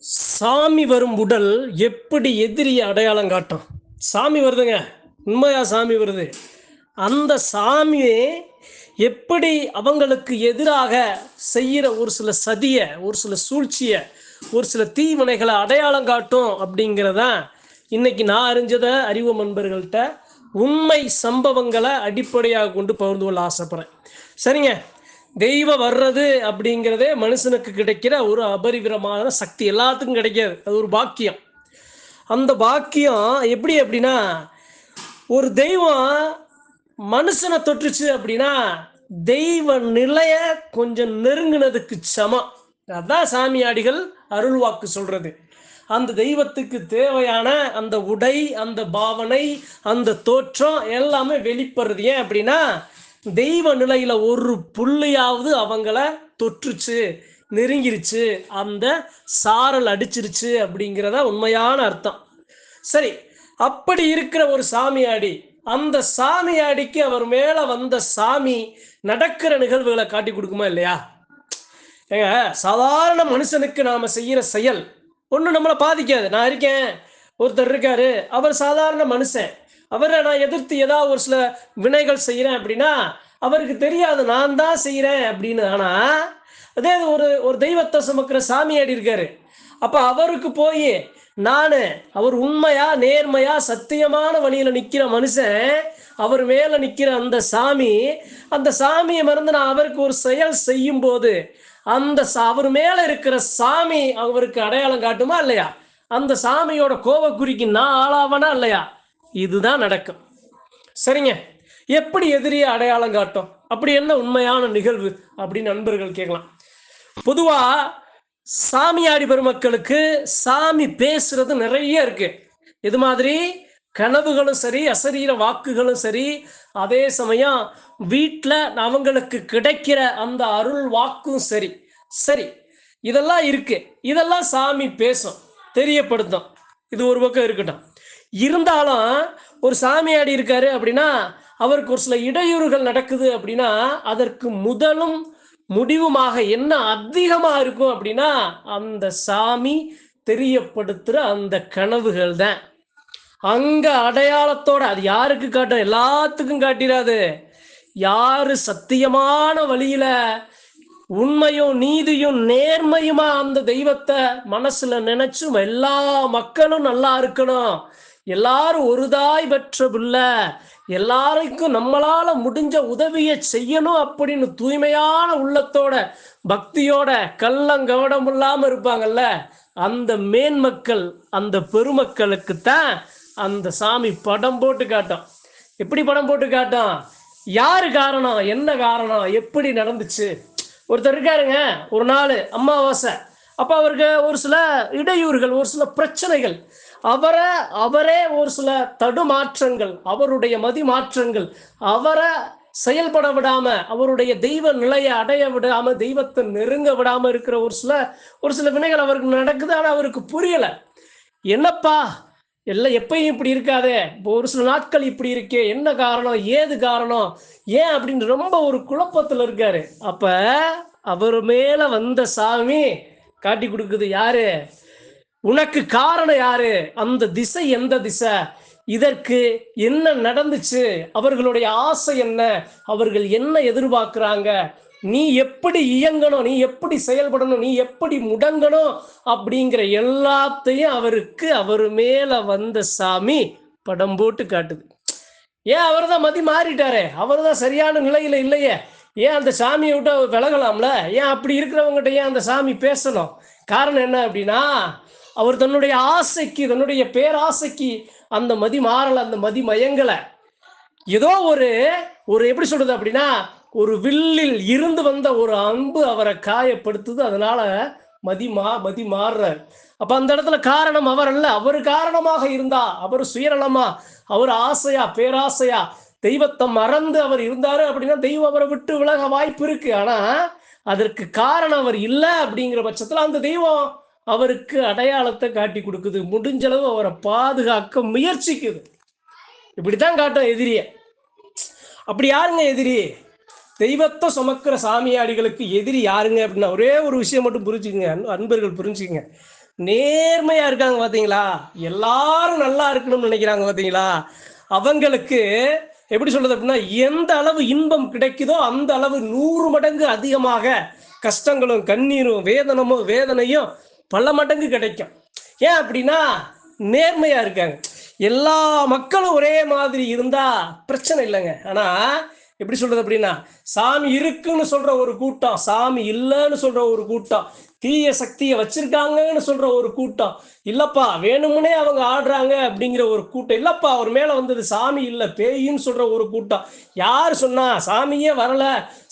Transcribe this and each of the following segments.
சாமி வரும் உடல் எப்படி எதிரியை அடையாளம் காட்டும்? சாமி வருதுங்க. உண்மையா சாமி வருது. அந்த சாமியே எப்படி அவங்களுக்கு எதிராக செய்கிற ஒரு சில சதியை ஒரு சில சூழ்ச்சியை ஒரு சில தீவினைகளை அடையாளம் காட்டும் அப்படிங்கிறதான் இன்னைக்கு நான் அறிஞ்சதை அறிவு நண்பர்கள்ட்ட உண்மை சம்பவங்களை அடிப்படையாக கொண்டு பகிர்ந்து கொள்ள ஆசைப்படுறேன். சரிங்க. தெய்வம் வர்றது அப்படிங்கிறதே மனுஷனுக்கு கிடைக்கிற ஒரு அபரிவிரமான சக்தி. எல்லாத்துக்கும் கிடைக்காது. அது ஒரு பாக்கியம். அந்த பாக்கியம் எப்படி அப்படின்னா ஒரு தெய்வம் மனுஷனை தொற்றுச்சு அப்படின்னா தெய்வ நிலைய கொஞ்சம் நெருங்கினதுக்கு சமம். அதான் சாமியாடிகள் அருள்வாக்கு சொல்றது. அந்த தெய்வத்துக்கு தேவையான அந்த உடை அந்த பாவனை அந்த தோற்றம் எல்லாமே வெளிப்படுறது ஏன் அப்படின்னா தெய்வ நிலையில ஒரு புள்ளியாவது அவங்கள தொற்றுச்சு நெருங்கிருச்சு அந்த சாரல் அடிச்சிருச்சு அப்படிங்கிறத உண்மையான அர்த்தம். சரி அப்படி இருக்கிற ஒரு சாமியாடி அந்த சாமியாடிக்கு அவர் மேல வந்த சாமி நடக்கிற நிகழ்வுகளை காட்டி கொடுக்குமா இல்லையா? ஏங்க சாதாரண மனுஷனுக்கு நாம செய்யற செயல் ஒன்றும் நம்மளை பாதிக்காது. நான் இருக்கேன் ஒருத்தர் இருக்காரு அவர் சாதாரண மனுஷன். அவரை நான் எதிர்த்து ஏதாவது ஒரு சில வினைகள் செய்கிறேன் அப்படின்னா அவருக்கு தெரியாது நான் தான் செய்கிறேன் அப்படின்னு. ஆனால் அதே ஒரு ஒரு தெய்வத்தை சுமக்கிற சாமியாடி இருக்காரு. அப்போ அவருக்கு போய் நானு அவர் உண்மையா நேர்மையா சத்தியமான வழியில் நிற்கிற மனுஷன் அவர் மேலே நிற்கிற அந்த சாமி அந்த சாமியை மறந்து நான் அவருக்கு ஒரு செயல் செய்யும் போது அந்த சா- அவர் மேலே இருக்கிற சாமி அவருக்கு அடையாளம் காட்டுமா இல்லையா? அந்த சாமியோட கோவக்குறிக்கு நான் ஆளாவனா இல்லையா? இதுதான் நடக்கும். சரிங்க. எப்படி எதிரியை அடையாளம் காட்டும்? அப்படி என்ன உண்மையான நிகழ்வு? அப்படின்னு நண்பர்கள் கேட்கலாம். பொதுவா சாமியாடி பெருமக்களுக்கு சாமி பேசுறது நிறைய இருக்கு. இது மாதிரி? கனவுகளும் சரி அசரீர வாக்குகளும் சரி. அதே சமயம் வீட்டில் அவங்களுக்கு கிடைக்கிற அந்த அருள் வாக்கும் சரி. சரி. இதெல்லாம் இருக்கு. இதெல்லாம் சாமி பேசும். தெரியப்படுத்தும். இது ஒரு பக்கம் இருக்கட்டும். இருந்தாலும் ஒரு சாமியாடி இருக்காரு அப்படின்னா அவருக்கு ஒரு சில இடையூறுகள் நடக்குது அப்படின்னா அதற்கு முதலும் முடிவுமாக என்ன அதிகமா இருக்கும் அப்படின்னா அந்த சாமி தெரியப்படுத்துற அந்த கனவுகள் தான். அங்க அடையாளத்தோட அது யாருக்கு காட்டும்? எல்லாத்துக்கும் காட்டிடாது யாரு சத்தியமான வழியில உண்மையும் நீதியும் நேர்மையுமா அந்த தெய்வத்தை மனசுல நினைச்சும் எல்லா மக்களும் நல்லா இருக்கணும். எல்லாரும் ஒருதாய் பெற்ற பிள்ளை எல்லாருக்கும் நம்மளால முடிஞ்ச உதவியை செய்யணும் அப்படின்னு தூய்மையான உள்ளத்தோட பக்தியோட கள்ளங்கவடம் இல்லாம இருப்பாங்கல்ல அந்த மேன்மக்கள் அந்த பெருமக்களுக்கு தான் அந்த சாமி படம் போட்டு காட்டும். எப்படி படம் போட்டு காட்டும்? யாரு காரணம்? என்ன காரணம்? எப்படி நடந்துச்சு? ஒருத்தர் இருக்காருங்க ஒரு நாள் அமாவாசை. அப்போ அவருக்கு ஒரு சில இடையூறுகள் ஒரு சில பிரச்சனைகள். அவரை அவரே ஒரு சில தடுமாற்றங்கள் அவருடைய மதிமாற்றங்கள் அவரை செயல்பட விடாம அவருடைய தெய்வ நிலையை அடைய விடாம தெய்வத்தை நெருங்க விடாம இருக்கிற ஒரு சில ஒரு சில வினைகள் அவருக்கு நடக்குது ஆனால் அவருக்கு புரியல. என்னப்பா? எல்லாம் எப்பயும் இப்படி இருக்காதே. இப்போ ஒரு சில நாட்கள் இப்படி இருக்கே. என்ன காரணம்? ஏது காரணம்? ஏன் அப்படின்னு ரொம்ப ஒரு குழப்பத்துல இருக்காரு. அப்ப அவர் மேல வந்த சாமி காட்டி கொடுக்குது யாரு? உனக்கு காரணம் யாரு? அந்த திசை எந்த திசை? இதற்கு என்ன நடந்துச்சு? அவர்களுடைய ஆசை என்ன? அவர்கள் என்ன எதிர்பார்க்கிறாங்க? நீ எப்படி இயங்கணும்? நீ எப்படி செயல்படணும்? நீ எப்படி முடங்கணும்? அப்படிங்கிற எல்லாத்தையும் அவருக்கு அவர் மேல வந்த சாமி படம் போட்டு காட்டுது. ஏன் அவர் தான் மதி மாறிட்டாரே? அவர் தான் சரியான நிலையில இல்லையே. ஏன் அந்த சாமியை விட்டு அவர் விலகலாம்ல? ஏன் அப்படி இருக்கிறவங்ககிட்ட ஏன் அந்த சாமி பேசணும்? காரணம் என்ன அப்படின்னா அவர் தன்னுடைய ஆசைக்கு தன்னுடைய பேராசைக்கு அந்த மதி மாறலை அந்த மதி மயங்கல ஏதோ ஒரு ஒரு எப்படி சொல்றது அப்படின்னா ஒரு வில்லில் இருந்து வந்த ஒரு அன்பு அவரை காயப்படுத்துது. அதனால மதி மா மதி மாறுறார் அப்ப அந்த இடத்துல காரணம் அவர் அல்ல. அவர் காரணமாக இருந்தா அவர் சுயநலமா அவர் ஆசையா பேராசையா தெய்வத்தை மறந்து அவர் இருந்தாரு அப்படின்னா தெய்வம் அவரை விட்டு விலக வாய்ப்பு இருக்கு. ஆனா அதற்கு காரணம் அவர் இல்லை அப்படிங்கிற பட்சத்துல அந்த தெய்வம் அவருக்கு அடையாளத்தை காட்டி கொடுக்குது. முடிஞ்ச அளவு அவரை பாதுகாக்க முயற்சிக்குது. இப்படித்தான் காட்டும் எதிரிய. அப்படி யாருங்க எதிரி? தெய்வத்தை சுமக்கிற சாமியாடிகளுக்கு எதிரி யாருங்க அப்படின்னா ஒரே ஒரு விஷயம் மட்டும் புரிஞ்சுக்கங்க. அன்பர்கள் புரிஞ்சுக்கங்க. நேர்மையா இருக்காங்க பாத்தீங்களா? எல்லாரும் நல்லா இருக்கணும்னு நினைக்கிறாங்க பாத்தீங்களா? அவங்களுக்கு எப்படி சொல்றது அப்படின்னா எந்த அளவு இன்பம் கிடைக்குதோ அந்த அளவு நூறு மடங்கு அதிகமாக கஷ்டங்களும் கண்ணீரும் வேதனமும் வேதனையும் பல மடங்கு கிடைக்கும். ஏன் அப்படின்னா நேர்மையா இருக்காங்க. எல்லா மக்களும் ஒரே மாதிரி இருந்தா பிரச்சனை இல்லைங்க. ஆனா எப்படி சொல்றது அப்படின்னா சாமி இருக்குன்னு சொல்ற ஒரு கூட்டம் சாமி இல்லைன்னு சொல்ற ஒரு கூட்டம் தீய சக்தியை வச்சிருக்காங்கன்னு சொல்ற ஒரு கூட்டம். இல்லப்பா வேணும்னே அவங்க ஆடுறாங்க அப்படிங்கிற ஒரு கூட்டம். இல்லப்பா அவர் மேல வந்தது சாமி இல்ல பேயின்னு சொல்ற ஒரு கூட்டம். யார் சொன்னா சாமியே வரல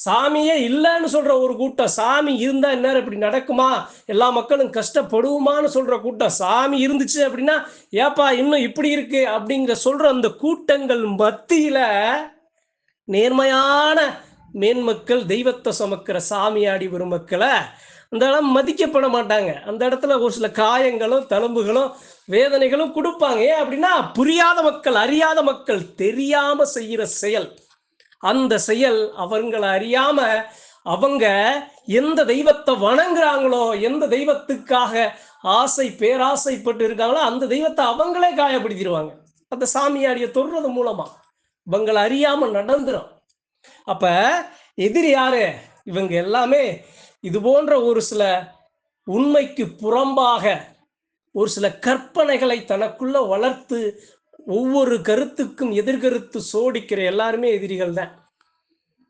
சாமியே இல்லைன்னு சொல்ற ஒரு கூட்டம். சாமி இருந்தா என்ன இப்படி நடக்குமா? எல்லா மக்களும் கஷ்டப்படுவோமான்னு சொல்ற கூட்டம். சாமி இருந்துச்சு அப்படின்னா ஏப்பா இன்னும் இப்படி இருக்கு அப்படிங்கிற சொல்ற அந்த கூட்டங்கள் மத்தியில நேர்மையான மேன்மக்கள் தெய்வத்தை சுமக்கிற சாமியாடி வரும் மக்களை அந்த இடம் மதிக்கப்பட மாட்டாங்க. அந்த இடத்துல ஒரு சில காயங்களும் தழும்புகளும் வேதனைகளும் கொடுப்பாங்க. ஏன் அப்படின்னா புரியாத மக்கள் அறியாத மக்கள் தெரியாம செய்யற செயல். அந்த செயல் அவங்களை அறியாம அவங்க எந்த தெய்வத்தை வணங்குறாங்களோ எந்த தெய்வத்துக்காக ஆசை பேராசைப்பட்டு இருக்காங்களோ அந்த தெய்வத்தை அவங்களே காயப்படுத்திடுவாங்க. அந்த சாமியாடிய தொடுறது மூலமா. இவங்களை அறியாம நடந்துரும். அப்ப எதிரி யாரு? இவங்க எல்லாமே இது போன்ற ஒரு சில உண்மைக்கு புறம்பாக ஒரு சில கற்பனைகளை தனக்குள்ள வளர்த்து ஒவ்வொரு கருத்துக்கும் எதிர்கருத்து சோடிக்கிற எல்லாருமே எதிரிகள் தான்.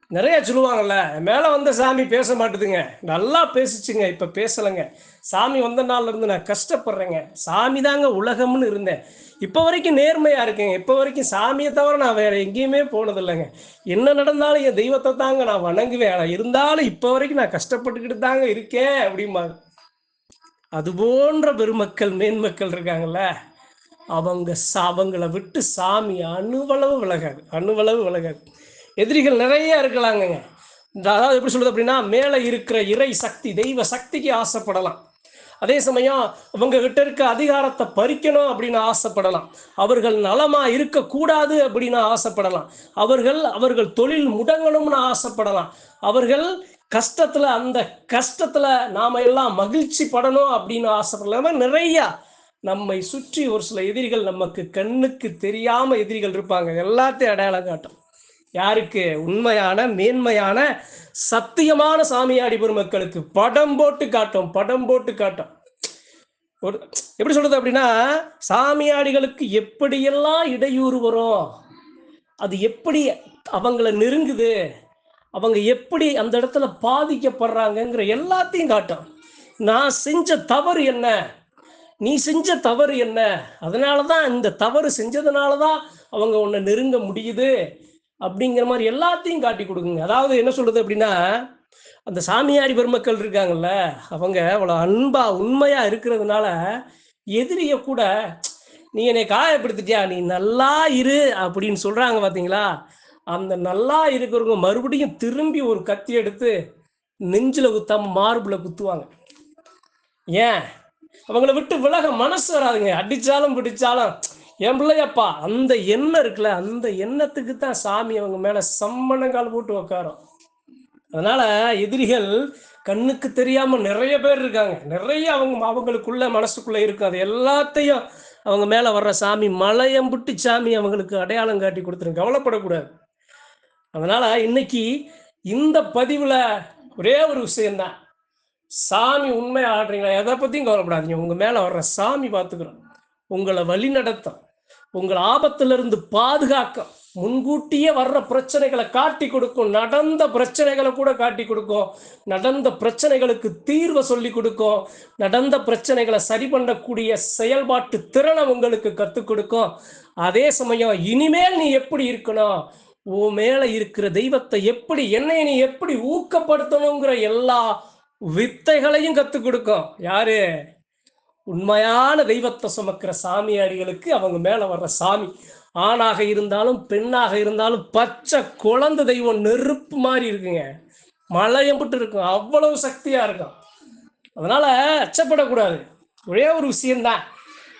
நிறைய சொல்லுவாங்கல்ல மேலே வந்த சாமி பேச மாட்டுதுங்க. நல்லா பேசிச்சுங்க இப்போ பேசலைங்க. சாமி வந்த நாள்ல இருந்து நான் கஷ்டப்படுறேங்க. சாமி தாங்க உலகம்னு இருந்தேன். இப்போ வரைக்கும் நேர்மையாக இருக்கேங்க. இப்போ வரைக்கும் சாமியை தவிர நான் வேற எங்கேயுமே போனதில்லைங்க. என்ன நடந்தாலும் என் தெய்வத்தை தாங்க நான் வணங்குவேன். இருந்தாலும் இப்போ வரைக்கும் நான் கஷ்டப்பட்டுக்கிட்டு தாங்க இருக்கேன் அப்படிம்பாங்க. அது போன்ற பெருமக்கள் மேன்மக்கள் இருக்காங்கல்ல அவங்க சா- அவங்கள விட்டு சாமி அணுவளவு விலகாது. அணுவளவு விலகாது. எதிரிகள் நிறைய இருக்கலாங்கங்க இந்த அதாவது எப்படி சொல்றது அப்படின்னா மேலே இருக்கிற இறை சக்தி தெய்வ சக்திக்கு ஆசைப்படலாம். அதே சமயம் அவங்க கிட்ட இருக்க அதிகாரத்தை பறிக்கணும் அப்படின்னு ஆசைப்படலாம். அவர்கள் நலமா இருக்கக்கூடாது அப்படின்னு ஆசைப்படலாம். அவர்கள் அவர்கள் தொழில் முடங்கணும்னு ஆசைப்படலாம். அவர்கள் கஷ்டத்துல அந்த கஷ்டத்துல நாம எல்லாம் மகிழ்ச்சி படணும் அப்படின்னு ஆசைப்படலாம். நிறைய நம்மை சுற்றி ஒரு சில எதிரிகள் நமக்கு கண்ணுக்கு தெரியாம எதிரிகள் இருப்பாங்க. எல்லாத்தையும் அடையாளம் காட்டும். யாருக்கு? உண்மையான மேன்மையான சத்தியமான சாமியாடி பெருமக்களுக்கு. படம் போட்டு காட்டும் படம் போட்டு காட்டும். ஒரு எப்படி சொல்றது அப்படின்னா சாமியாடிகளுக்கு எப்படியெல்லாம் இடையூறு வரும்? அது எப்படி அவங்கள நெருங்குது? அவங்க எப்படி அந்த இடத்துல பாதிக்கப்படுறாங்கங்கிற எல்லாத்தையும் காட்டும். நான் செஞ்ச தவறு என்ன? நீ செஞ்ச தவறு என்ன? அதனால தான் இந்த தவறு செஞ்சதுனால தான் அவங்க உன்னை நெருங்க முடியுது. அப்படிங்கிற மாதிரி எல்லாத்தையும் காட்டி கொடுக்குங்க. அதாவது என்ன சொல்றது அப்படின்னா அந்த சாமியாடி பெருமக்கள் இருக்காங்கல்ல அவங்க அவ்வளோ அன்பா உண்மையா இருக்கிறதுனால எதிரிய கூட நீ என்னை காயப்படுத்திட்டியா? நீ நல்லா இரு அப்படின்னு சொல்றாங்க பாத்தீங்களா? அந்த நல்லா இருக்கிறவங்க மறுபடியும் திரும்பி ஒரு கத்தி எடுத்து நெஞ்சில் குத்தாம மார்புல குத்துவாங்க. ஏன்? அவங்கள விட்டு விலக மனசு வராதுங்க. அடிச்சாலும் பிடிச்சாலும் என் பிள்ளையப்பா அந்த எண்ணம் இருக்குல்ல அந்த எண்ணத்துக்கு தான் சாமி அவங்க மேல சம்மணங்கால் போட்டு உக்காரும். அதனால எதிரிகள் கண்ணுக்கு தெரியாம நிறைய பேர் இருக்காங்க. நிறைய அவங்க அவங்களுக்குள்ள மனசுக்குள்ள இருக்கும். அது எல்லாத்தையும் அவங்க மேல வர்ற சாமி மலையம்புட்டு சாமி அவங்களுக்கு அடையாளம் காட்டி கொடுத்துரும். கவலைப்படக்கூடாது. அதனால இன்னைக்கு இந்த பதிவுல ஒரே ஒரு விஷயம்தான். சாமி உண்மையை ஆடுறீங்களா எதை பத்தியும் கவலைப்படாதீங்க. உங்க மேல வர்ற சாமி பார்த்துக்கிறோம் உங்களை வழி நடத்தும் உங்கள் ஆபத்திலிருந்து பாதுகாக்க முன்கூட்டியே வர்ற பிரச்சனைகளை காட்டி கொடுக்கும். நடந்த பிரச்சனைகளை கூட காட்டி கொடுக்கும். நடந்த பிரச்சனைகளுக்கு தீர்வை சொல்லி கொடுக்கும். நடந்த பிரச்சனைகளை சரி பண்ணக்கூடிய செயல்பாட்டு திறனை உங்களுக்கு கற்றுக் கொடுக்கும். அதே சமயம் இனிமேல் நீ எப்படி இருக்கணும்? உன் மேல இருக்கிற தெய்வத்தை எப்படி என்னை நீ எப்படி ஊக்கப்படுத்தணுங்கிற எல்லா வித்தைகளையும் கற்றுக் கொடுக்கும். யாரு? உண்மையான தெய்வத்தை சுமக்கிற சாமியாடிகளுக்கு அவங்க மேல வர்ற சாமி. ஆணாக இருந்தாலும் பெண்ணாக இருந்தாலும் பச்சை குழந்தை தெய்வம் நெருப்பு மாதிரி இருக்குங்க. மலையம்பட்டு இருக்கும். அவ்வளவு சக்தியா இருக்கும். அதனால அச்சப்படக்கூடாது. ஒரே ஒரு விஷயம்தான்.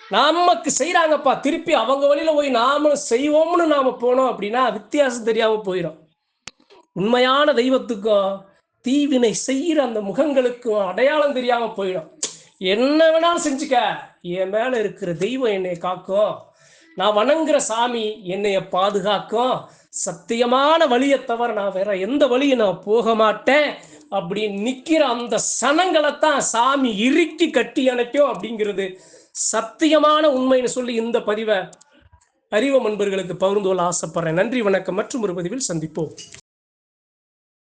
நமக்கு செய்யறாங்கப்பா திருப்பி அவங்க வழியில போய் நாமளும் செய்வோம்னு நாம போனோம் அப்படின்னா வித்தியாசம் தெரியாம போயிடும். உண்மையான தெய்வத்துக்கும் தீவினை செய்யற அந்த முகங்களுக்கும் அடையாளம் தெரியாம போயிடும். என்ன வேணாலும் செஞ்சுக்க. என் மேல இருக்கிற தெய்வம் என்னை காக்கும். நான் வணங்குற சாமி என்னைய பாதுகாக்கும். சத்தியமான வழியை தவிர நான் வேற எந்த வழியும் நான் போக மாட்டேன். அப்படி நிக்கிற அந்த சனங்களை தான் சாமி இறுக்கி கட்டி அணைக்கும் அப்படிங்கிறது சத்தியமான உண்மைன்னு சொல்லி இந்த பதிவை அறிவ நண்பர்களுக்கு பகிர்ந்து கொள்ள ஆசைப்படுறேன். நன்றி வணக்கம். மற்றும் ஒரு பதிவில் சந்திப்போம்.